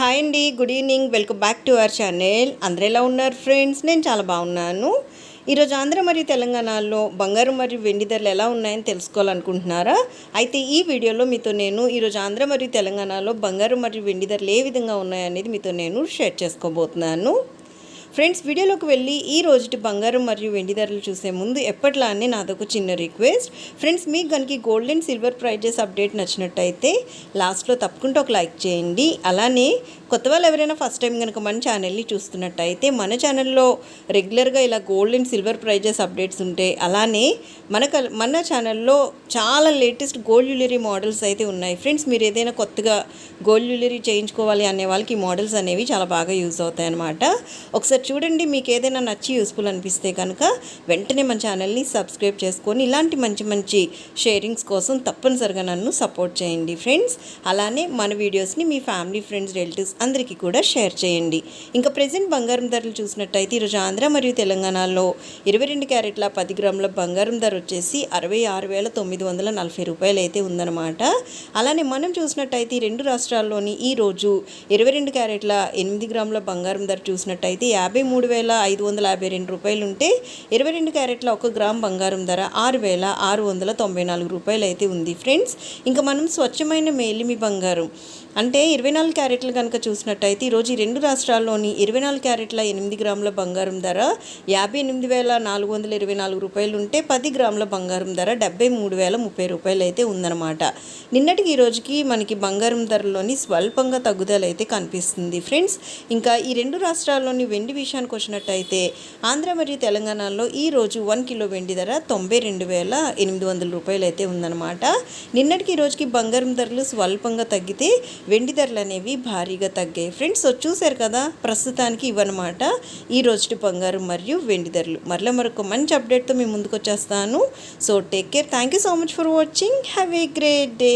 Hi అండి good evening. Welcome back to our channel. అందరూ ఎలా ఉన్నారు ఫ్రెండ్స్? నేను చాలా బాగున్నాను. ఈరోజు ఆంధ్ర మరియు తెలంగాణలో బంగారు మరియు వెండి ధరలు ఎలా ఉన్నాయని తెలుసుకోవాలనుకుంటున్నారా? అయితే ఈ వీడియోలో మీతో నేను ఈరోజు ఆంధ్ర మరియు తెలంగాణలో బంగారు మరియు వెండి ధరలు ఏ విధంగా ఉన్నాయనేది మీతో నేను షేర్ చేసుకోబోతున్నాను. ఫ్రెండ్స్ వీడియోలోకి వెళ్ళి ఈ రోజుటి బంగారం మరియు వెండి ధరలు చూసే ముందు ఎప్పట్లానే నాదొక చిన్న రిక్వెస్ట్. ఫ్రెండ్స్ మీకు కనుక gold and silver prizes update నచ్చినట్టయితే లాస్ట్లో తప్పకుండా ఒక లైక్ చేయండి. అలానే కొత్త వాళ్ళు ఎవరైనా ఫస్ట్ టైం కనుక మన ఛానల్ని చూస్తున్నట్టయితే మన ఛానల్లో రెగ్యులర్గా ఇలా gold and silver prizes updates ఉంటాయి అలానే మన కల్- మన ఛానల్లో చాలా లేటెస్ట్ గోల్డ్ జ్యువెలరీ మోడల్స్ అయితే ఉన్నాయి. ఫ్రెండ్స్ మీరు ఏదైనా కొత్తగా గోల్డ్ జ్యువెలరీ చేయించుకోవాలి అనే వాళ్ళకి ఈ మోడల్స్ అనేవి చాలా బాగా యూజ్ అవుతాయి అన్నమాట ఒకసారి చూడండి మీకు ఏదైనా నచ్చి యూస్ఫుల్ అనిపిస్తే కనుక వెంటనే మన ఛానల్ని సబ్స్క్రైబ్ చేసుకొని ఇలాంటి మంచి మంచి షేరింగ్స్ కోసం తప్పనిసరిగా నన్ను సపోర్ట్ చేయండి ఫ్రెండ్స్ అలానే మన వీడియోస్ని మీ ఫ్యామిలీ ఫ్రెండ్స్ రిలేటివ్స్ అందరికీ కూడా షేర్ చేయండి. ఇంకా ప్రజెంట్ బంగారం ధరలు చూసినట్టయితే ఈరోజు ఆంధ్ర మరియు తెలంగాణలో ఇరవై రెండు క్యారెట్ల పది గ్రాముల బంగారం ధర వచ్చేసి అరవై ఆరు వేల తొమ్మిది వందల నలభై రూపాయలు అయితే ఉందన్నమాట. అలానే మనం చూసినట్టయితే ఈ రెండు రాష్ట్రాల్లోని ఈ రోజు ఇరవై రెండు క్యారెట్ల ఎనిమిది గ్రాముల బంగారం ధర చూసినట్టయితే యాభై మూడు వేల ఐదు వందల యాభై రెండు రూపాయలు ఉంటే ఇరవై రెండు క్యారెట్ల ఒక గ్రామ్ బంగారం ధర ఆరు వేల ఆరు వందల తొంభై నాలుగు రూపాయలు అయితే ఉంది ఫ్రెండ్స్. ఇంకా మనం స్వచ్ఛమైన మేలిమి బంగారం. అంటే ఇరవై నాలుగు క్యారెట్లు కనుక చూసినట్టయితే ఈరోజు ఈ రెండు రాష్ట్రాల్లోని ఇరవై నాలుగు క్యారెట్ల ఎనిమిది గ్రాముల బంగారం ధర యాభై ఎనిమిది వేల నాలుగు వందల ఇరవై నాలుగు రూపాయలు ఉంటే పది గ్రాముల బంగారం ధర డెబ్బై మూడు వేల ముప్పై రూపాయలు అయితే ఉందన్నమాట. నిన్నటికి ఈ రోజుకి మనకి బంగారం ధరలోని స్వల్పంగా తగ్గుదల అయితే కనిపిస్తుంది ఫ్రెండ్స్. ఇంకా ఈ రెండు రాష్ట్రాల్లోని వెండి విషయానికి వచ్చినట్టయితే ఆంధ్ర మరియు తెలంగాణలో ఈ రోజు వన్ కిలో వెండి ధర తొంభై రెండు వేల ఎనిమిది వందల రూపాయలు అయితే ఉందన్నమాట. నిన్నటికి ఈ రోజుకి బంగారం ధరలు స్వల్పంగా తగ్గితే వెండి ధరలు అనేవి భారీగా తగ్గాయి. ఫ్రెండ్స్ చూశారు కదా ప్రస్తుతానికి ఇవన్నమాట ఈ రోజుటి బంగారం మరియు వెండి ధరలు. మరలా మరొక మంచి అప్డేట్తో మీ ముందుకు వచ్చేస్తాను. So take care. Thank you so much for watching. Have a great day.